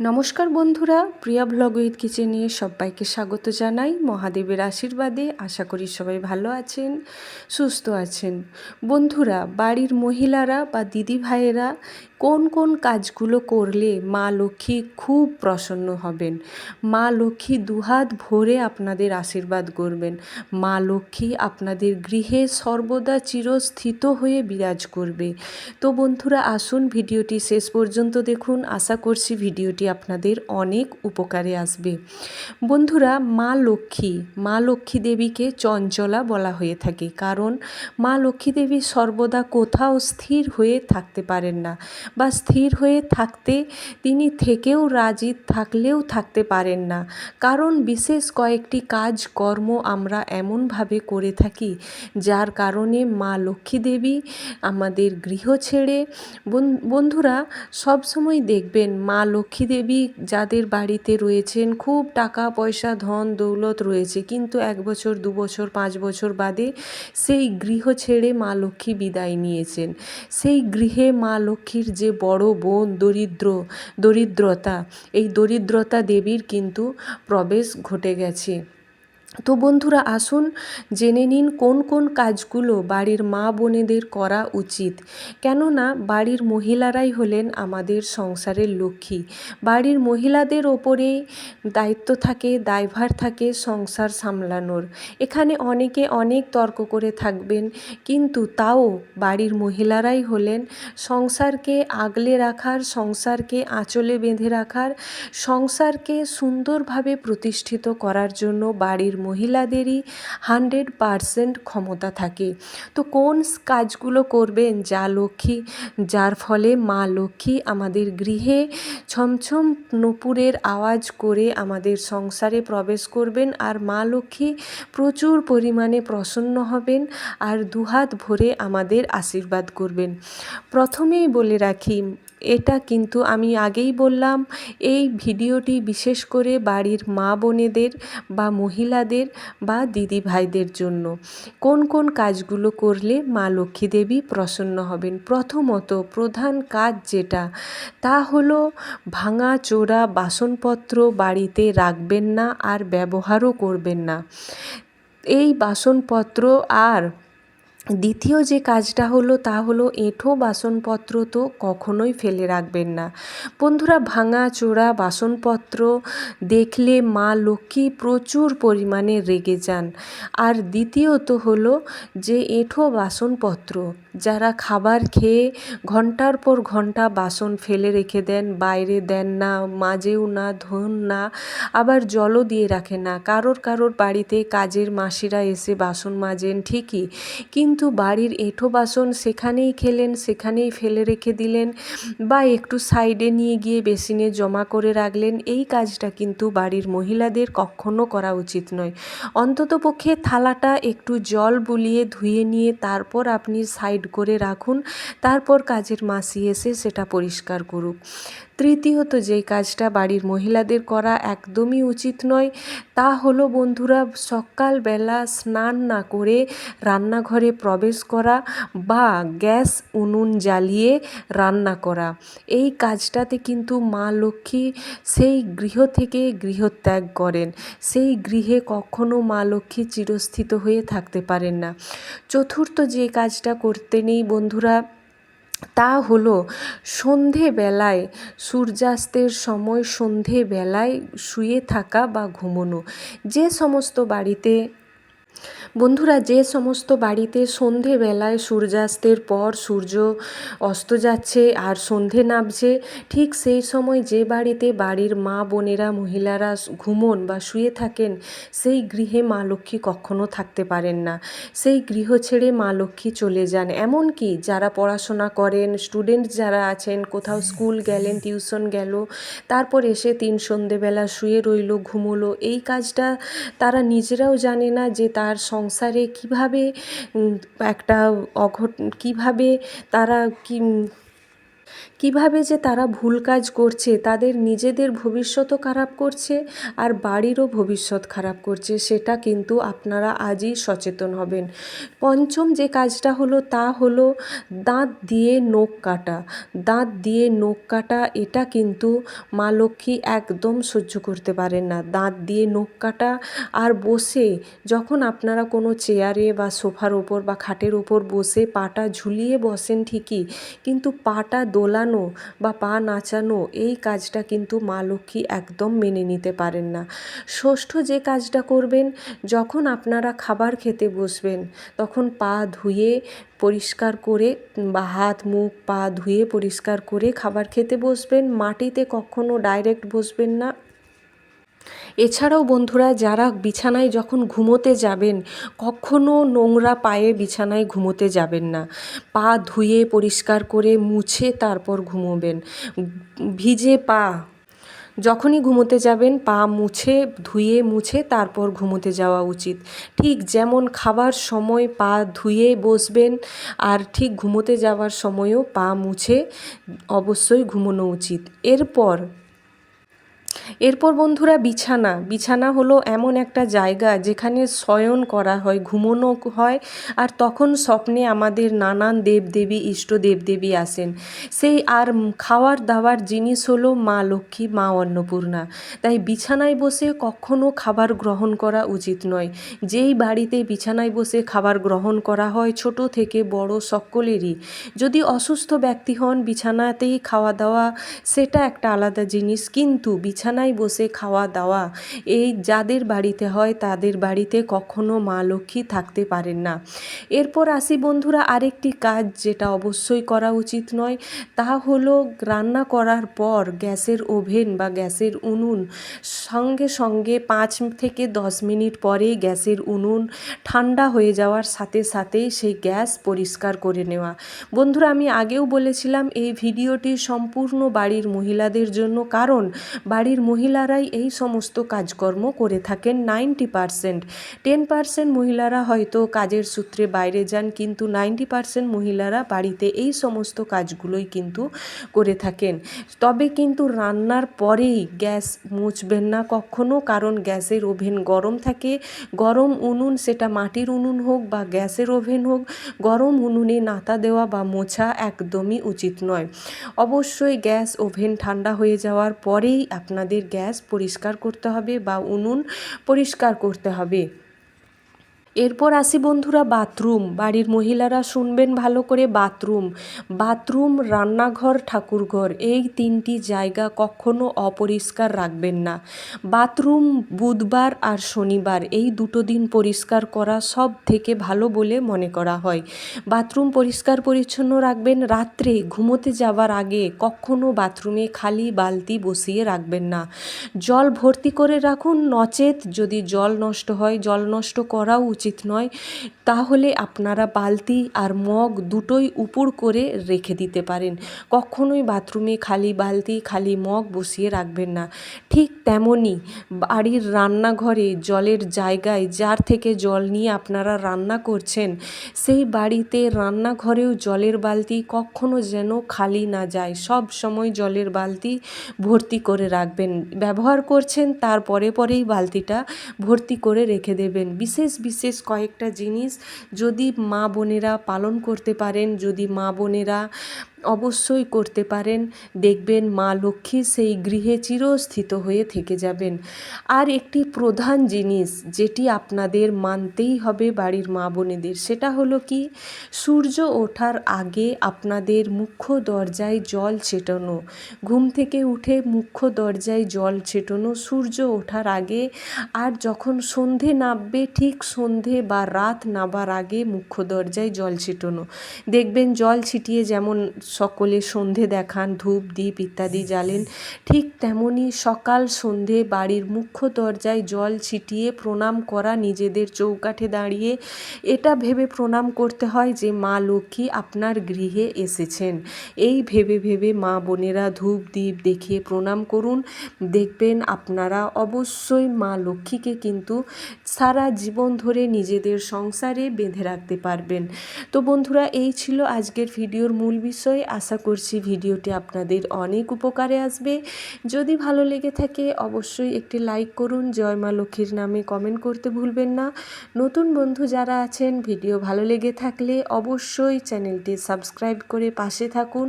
নমস্কার বন্ধুরা, প্রিয়া blog with কিচেনে সবাইকে স্বাগত জানাই। মহাদেবের আশীর্বাদে আশা করি সবাই ভালো আছেন, সুস্থ আছেন। বন্ধুরা, বাড়ির মহিলারা বা দিদি ভাইয়েরা কোন কোন কাজগুলো করলে মা লক্ষ্মী খুব প্রসন্ন হবেন? মা লক্ষ্মী দুহাত ভরে আপনাদের আশীর্বাদ করবেন। মা লক্ষ্মী আপনাদের গৃহে সর্বদা চিরস্থিত হয়ে বিরাজ করবে। তো বন্ধুরা, আসুন ভিডিওটি শেষ পর্যন্ত দেখুন। আশা করছি ভিডিওটি আপনাদের অনেক উপকারে আসবে। বন্ধুরা, মা লক্ষ্মী মা লক্ষ্মী দেবীকে চঞ্চলা বলা হয়ে থাকে। কারণ মা লক্ষ্মী দেবী সর্বদা কোথাও স্থির হয়ে থাকতে পারেন না। বা স্থির হয়ে থাকতে তিনি থেকেও রাজি থাকলেও থাকতে পারেন না। কারণ বিশেষ কয়েকটি কাজ, কর্ম আমরা এমনভাবে করে থাকি, যার কারণে মা লক্ষ্মী দেবী আমাদের গৃহ ছেড়ে বন্ধুরা সবসময় দেখবেন মা লক্ষ্মী দেবী যাদের বাড়িতে রয়েছেন খুব টাকা, পয়সা, ধন, দৌলত রয়েছে। কিন্তু এক বছর, দু বছর, পাঁচ বছর বাদে সেই গৃহ ছেড়ে মা লক্ষ্মী বিদায় নিয়েছেন। সেই গৃহে মা লক্ষ্মীর যে বড় বোন দরিদ্র দরিদ্রতা। এই দরিদ্রতা দেবীর কিন্তু প্রবেশ ঘটে গেছে। তো বন্ধুরা, আসুন জেনে নিন কোন কোন কাজগুলো বাড়ির মা বোনেদের করা উচিত। কেননা, বাড়ির মহিলারাই হলেন আমাদের সংসারের লক্ষ্মী। বাড়ির মহিলাদের ওপরেই দায়িত্ব থাকে, দায়ভার থাকে সংসার সামলানোর। এখানে অনেকে অনেক তর্ক করে থাকবেন, কিন্তু তাও বাড়ির মহিলারাই হলেন সংসারকে আগলে রাখার, সংসারকে আঁচলে বেঁধে রাখার, সংসারকে সুন্দরভাবে প্রতিষ্ঠিত করার জন্য বাড়ির মহিলাদেরই হান্ড্রেড পারসেন্ট ক্ষমতা থাকে। তো কোন কাজগুলো করবেন? যা লক্ষ্মী, যার ফলে মা লক্ষ্মী আমাদের গৃহে ছমছম নূপুরের আওয়াজ করে আমাদের সংসারে প্রবেশ করবেন আর মা লক্ষ্মী প্রচুর পরিমাণে প্রসন্ন হবেন আর দুহাত ভরে আমাদের আশীর্বাদ করবেন। প্রথমেই বলে রাখি, এটা কিন্তু আমি আগেই বললাম, এই ভিডিওটি বিশেষ করে বাড়ির মা বোনেদের বা মহিলাদের বা দিদি ভাইদের জন্য। কোন কোন কাজগুলো করলে মা লক্ষ্মী দেবী প্রসন্ন হবেন? প্রথমত প্রধান কাজ যেটা, তা হলো ভাঙা, চোরা বাসনপত্র বাড়িতে রাখবেন না আর ব্যবহারও করবেন না। এই বাসনপত্র আর দ্বিতীয় যে কাজটা হলো তা হলো এঁঠো বাসনপত্র তো কখনোই ফেলে রাখবেন না। বন্ধুরা, ভাঙা, চোরা বাসনপত্র দেখলে মা লক্ষ্মী প্রচুর পরিমাণে রেগে যান। আর দ্বিতীয়ত হলো যে এঁঠো বাসনপত্র, যারা খাবার খেয়ে ঘণ্টার পর ঘণ্টা বাসন ফেলে রেখে দেন, বাইরে দেন না মাজেও না, ধোন না, আবার জলও দিয়ে রাখে না। কারোর কারোর বাড়িতে কাজের মাসিরা এসে বাসন মাজেন ঠিকই। কিন্তু বাড়ির এঁঠো বাসন সেখানেই খেলেন, সেখানেই ফেলে রেখে দিলেন বা একটু সাইডে নিয়ে গিয়ে বেসিনে জমা করে রাখলেন। এই কাজটা কিন্তু বাড়ির মহিলাদের কখনো করা উচিত নয়। অন্ততপক্ষে থালাটা একটু জল বুলিয়ে ধুয়ে নিয়ে তারপর আপনি সাইড করে রাখুন, তারপর কাজের মাসি এসে সেটা পরিষ্কার করুক। তৃতীয়ত যেই কাজটা বাড়ির মহিলাদের করা একদমই উচিত নয়, তা হলো বন্ধুরা সকালবেলা স্নান না করে রান্নাঘরে প্রবেশ করা বা গ্যাস, উনুন জ্বালিয়ে রান্না করা। এই কাজটাতে কিন্তু মা লক্ষ্মী সেই গৃহ থেকে গৃহত্যাগ করেন। সেই গৃহে কখনো মা লক্ষ্মী চিরস্থিত হয়ে থাকতে পারেন না। চতুর্থ যে কাজটা করতে নেই বন্ধুরা তা হলো সন্ধেবেলায় সূর্যাস্তের সময় সন্ধেবেলায় শুয়ে থাকা বা ঘুমোনো। যে সমস্ত বাড়িতে বন্ধুরা, যে সমস্ত বাড়িতে সন্ধেবেলায় সূর্যাস্তের পর সূর্য অস্ত যাচ্ছে আর সন্ধে নামছে, ঠিক সেই সময় যে বাড়িতে বাড়ির মা বোনেরা, মহিলারা ঘুমোন বা শুয়ে থাকেন, সেই গৃহে মা লক্ষ্মী কখনো থাকতে পারেন না। সেই গৃহ ছেড়ে মা লক্ষ্মী চলে যান। এমনকি যারা পড়াশোনা করেন স্টুডেন্ট যারা আছেন, কোথাও স্কুল গেলেন টিউশন গেল, তারপর এসে তিন সন্ধেবেলা শুয়ে রইল, ঘুমোলো, এই কাজটা তারা নিজেরাও জানে না যে তার সংসারে কীভাবে একটা অঘট কীভাবে তারা কি কীভাবে যে তারা ভুল কাজ করছে, তাদের নিজেদের ভবিষ্যতও খারাপ করছে আর বাড়িরও ভবিষ্যৎ খারাপ করছে, সেটা কিন্তু আপনারা আজই সচেতন হবেন। পঞ্চম যে কাজটা হলো, তা হলো দাঁত দিয়ে নখ কাটা। দাঁত দিয়ে নখ কাটা, এটা কিন্তু মা লক্ষ্মী একদম সহ্য করতে পারেন না। দাঁত দিয়ে নখ কাটা আর বসে যখন আপনারা কোনো চেয়ারে বা সোফার ওপর বা খাটের ওপর বসে পাটা ঝুলিয়ে বসেন ঠিকই, কিন্তু পাটা দোলানো বা পা নাচানো, এই কাজটা কিন্তু মা লক্ষ্মী একদম মেনে নিতে পারেন না। ষষ্ঠ যে কাজটা করবেন, যখন আপনারা খাবার খেতে বসবেন, তখন পা ধুয়ে পরিষ্কার করে বা হাত, মুখ, পা ধুয়ে পরিষ্কার করে খাবার খেতে বসবেন। মাটিতে কখনো ডাইরেক্ট বসবেন না। এছাড়াও বন্ধুরা, যারা বিছানায় যখন ঘুমোতে যাবেন, কখনো নোংরা পায়ে বিছানায় ঘুমোতে যাবেন না। পা ধুয়ে পরিষ্কার করে মুছে তারপর ঘুমোবেন। ভিজে পা, যখনই ঘুমোতে যাবেন, পা মুছে, ধুয়ে মুছে তারপর ঘুমোতে যাওয়া উচিত। ঠিক যেমন খাবার সময় পা ধুয়ে বসবেন, আর ঠিক ঘুমোতে যাওয়ার সময়ও পা মুছে অবশ্যই ঘুমোনো উচিত। এরপর এরপর বন্ধুরা বিছানা। বিছানা হলো এমন একটা জায়গা যেখানে শয়ন করা হয়, ঘুমোনো হয় আর তখন স্বপ্নে আমাদের নানান দেবদেবী, ইষ্ট দেবদেবী আসেন। সেই আর খাওয়ার দাওয়ার জিনিস হলো মা লক্ষ্মী, মা অন্নপূর্ণা। তাই বিছানায় বসে কখনো খাবার গ্রহণ করা উচিত নয়। যেই বাড়িতে বিছানায় বসে খাবার গ্রহণ করা হয়, ছোট থেকে বড় সকলেরই। যদি অসুস্থ ব্যক্তি হন, বিছানাতেই খাওয়া দাওয়া, সেটা একটা আলাদা জিনিস। কিন্তু বিছানা বিছানায় বসে খাওয়া দাওয়া, এই যাদের বাড়িতে হয় তাদের বাড়িতে কখনো মা লক্ষ্মী থাকতে পারেন না। এরপর আসি বন্ধুরা, আরেকটি কাজ যেটা অবশ্যই করা উচিত নয়, তা হলো রান্না করার পর গ্যাসের ওভেন বা গ্যাসের উনুন সঙ্গে সঙ্গে পাঁচ থেকে দশ মিনিট পরে গ্যাসের উনুন ঠান্ডা হয়ে যাওয়ার সাথে সাথেই সেই গ্যাস পরিষ্কার করে নেওয়া। বন্ধুরা, আমি আগেও বলেছিলাম, এই ভিডিওটি সম্পূর্ণ বাড়ির মহিলাদের জন্য, কারণ বাড়ির মহিলারাই এই সমস্ত কাজকর্ম করে থাকেন নাইনটি পারসেন্ট। টেন পারসেন্ট মহিলারা হয়তো কাজের সূত্রে বাইরে যান, কিন্তু নাইনটি পারসেন্ট মহিলারা বাড়িতে এই সমস্ত কাজগুলোই কিন্তু করে থাকেন। তবে কিন্তু রান্নার পরেই গ্যাস মুছবেন না কখনো, কারণ গ্যাসের ওভেন গরম থাকে। গরম উনুন, সেটা মাটির উনুন হোক বা গ্যাসের ওভেন হোক, গরম উনুনে নাতা দেওয়া বা মোছা একদমই উচিত নয়। অবশ্যই গ্যাস ওভেন ঠান্ডা হয়ে যাওয়ার পরেই আপনাদের আমাদের গ্যাস পরিষ্কার করতে হবে বা উনুন পরিষ্কার করতে হবে। এরপর আসি বন্ধুরা বাথরুম। বাড়ির মহিলারা শুনবেন ভালো করে বাথরুম। বাথরুম, রান্নাঘর, ঠাকুরঘর, এই তিনটি জায়গা কখনো অপরিষ্কার রাখবেন না। বাথরুম বুধবার আর শনিবার, এই দুটো দিন পরিষ্কার করা সব থেকে ভালো বলে মনে করা হয়। বাথরুম পরিষ্কার পরিচ্ছন্ন রাখবেন, রাত্রে ঘুমোতে যাওয়ার আগে কখনো বাথরুমে খালি বালতি বসিয়ে রাখবেন না। জল ভর্তি করে রাখুন, নচেত যদি জল নষ্ট হয়, জল নষ্ট করাও উচিত উচিত নয়, তাহলে আপনারা বালতি আর মগ দুটোই উপুড় করে রেখে দিতে পারেন। কখনোই বাথরুমে খালি বালতি, খালি মগ বসিয়ে রাখবেন না। ঠিক তেমনই বাড়ির রান্নাঘরে জলের জায়গায় যার থেকে জল নিয়ে আপনারা রান্না করছেন, সেই বাড়িতে রান্নাঘরেও জলের বালতি কখনো যেন খালি না যায়। সব সময় জলের বালতি ভর্তি করে রাখবেন। ব্যবহার করছেন তার পরে পরেই বালতিটা ভর্তি করে রেখে দেবেন। বিশেষ বিশেষ বিশেষ কয়েকটা জিনিস যদি মা বোনেরা পালন করতে পারেন যদি মা বোনেরা অবশ্যই করতে পারেন। দেখবেন মা লক্ষ্মী সেই গৃহে চিরস্থিত হয়ে থেকে যাবেন। আর একটি প্রধান জিনিস যেটি আপনাদের মানতেই হবে বাড়ির মা বোনেদের, সেটা হলো কি? সূর্য ওঠার আগে আপনাদের মুখ্য দরজায় জল ছেটানো। ঘুম থেকে উঠে মুখ্য দরজায় জল ছেটানো সূর্য ওঠার আগে। আর যখন সন্ধে নামবে, ঠিক সন্ধে বা রাত নাবার আগে মুখ্য দরজায় জল ছেটানো। দেখবেন জল ছিটিয়ে যেমন সকলে সন্ধে দেখান, ধূপ দ্বীপ ইত্যাদি জ্বালেন। ঠিক তেমনই সকাল সন্ধে বাড়ির মুখ্য দরজায় জল ছিটিয়ে প্রণাম করা নিজেদের চৌকাঠে দাঁড়িয়ে। এটা ভেবে প্রণাম করতে হয় যে মা লক্ষ্মী আপনার গৃহে এসেছেন। এই ভেবে ভেবে মা বোনেরা ধূপ দ্বীপ দেখিয়ে প্রণাম করুন। দেখবেন আপনারা অবশ্যই মা লক্ষ্মীকে কিন্তু সারা জীবন ধরে নিজেদের সংসারে বেঁধে রাখতে পারবেন। তো বন্ধুরা, এই ছিল আজকের ভিডিওর মূল বিষয়। বিষয় আশা করছি ভিডিওটি আপনাদের অনেক উপকারে আসবে। যদি ভালো লেগে থাকে অবশ্যই একটি লাইক করুন, জয় মা লক্ষ্মীর নামে কমেন্ট করতে ভুলবেন না। নতুন বন্ধু যারা আছেন, ভিডিও ভালো লেগে থাকলে অবশ্যই চ্যানেলটি সাবস্ক্রাইব করে পাশে থাকুন।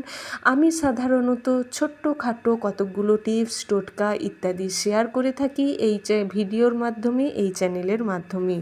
আমি সাধারণত ছোট্ট খাটো কতকগুলো টিপস, টোটকা ইত্যাদি শেয়ার করে থাকি এই ভিডিওর মাধ্যমে, এই চ্যানেলের মাধ্যমে।